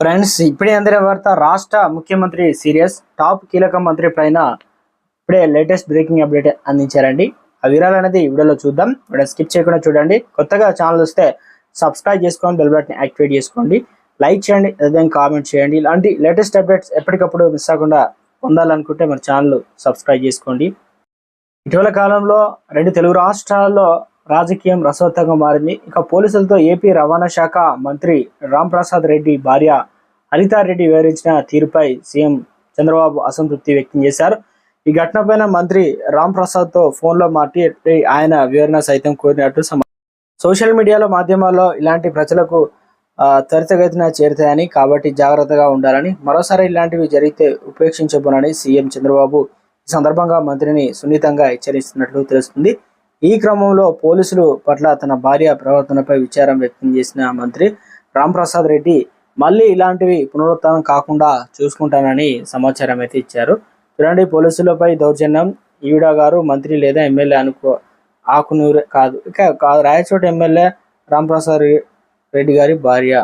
Friends ఇప్పుడే అందిన వార్త రాష్ట్ర ముఖ్యమంత్రి సీరియస్ టాప్ కీలక మంత్రి పైన ఇప్పుడే లేటెస్ట్ బ్రేకింగ్ అప్డేట్ అందించారండి. ఆ వివరాలు అనేది వీడియోలో చూద్దాం. వీడియో స్కిప్ చేయకుండా చూడండి. కొత్తగా ఛానల్ వస్తే సబ్స్క్రైబ్ చేసుకోండి బెల్ బటన్ యాక్టివేట్ చేసుకోండి. లైక్ చేయండి అదే కామెంట్ చేయండి. ఇలాంటి లేటెస్ట్ అప్డేట్స్ ఎప్పటికప్పుడు మిస్ అవ్వకుండా పొందాలనుకుంటే మన ఛానల్ సబ్స్క్రైబ్ చేసుకోండి. ఇటీవల కాలంలో రెండు తెలుగు రాష్ట్రాల్లో రాజకీయం రసవత్తంగా మారింది. ఇక పోలీసులతో ఏపీ రవాణా శాఖ మంత్రి రామ్ ప్రసాద్ రెడ్డి భార్య అనితారెడ్డి వివరించిన తీరుపై సీఎం చంద్రబాబు అసంతృప్తి వ్యక్తం చేశారు. ఈ ఘటనపైన మంత్రి రామ్ ప్రసాద్తో ఫోన్లో మాట్లాడి ఆయన వివరణ సైతం కోరినట్టు సోషల్ మీడియాలో మాధ్యమాల్లో ఇలాంటి ప్రజలకు త్వరితగతిన చేరుతాయని కాబట్టి జాగ్రత్తగా ఉండాలని మరోసారి ఇలాంటివి జరిగితే ఉపేక్షించబోనని సీఎం చంద్రబాబు ఈ సందర్భంగా మంత్రిని సున్నితంగా హెచ్చరిస్తున్నట్లు తెలుస్తుంది. ఈ క్రమంలో పోలీసులు పట్ల తన భార్య ప్రవర్తనపై విచారం వ్యక్తం చేసిన మంత్రి రాంప్రసాద్ రెడ్డి మళ్ళీ ఇలాంటివి పునరుత్నం కాకుండా చూసుకుంటానని సమాచారం అయితే ఇచ్చారు. చూడండి పోలీసులపై దౌర్జన్యం. ఈవిడ గారు మంత్రి లేదా ఎమ్మెల్యే అనుకో ఆకునూరు కాదు. ఇక రాయచోట ఎమ్మెల్యే రాంప్రసాద్ రెడ్డి గారి భార్య.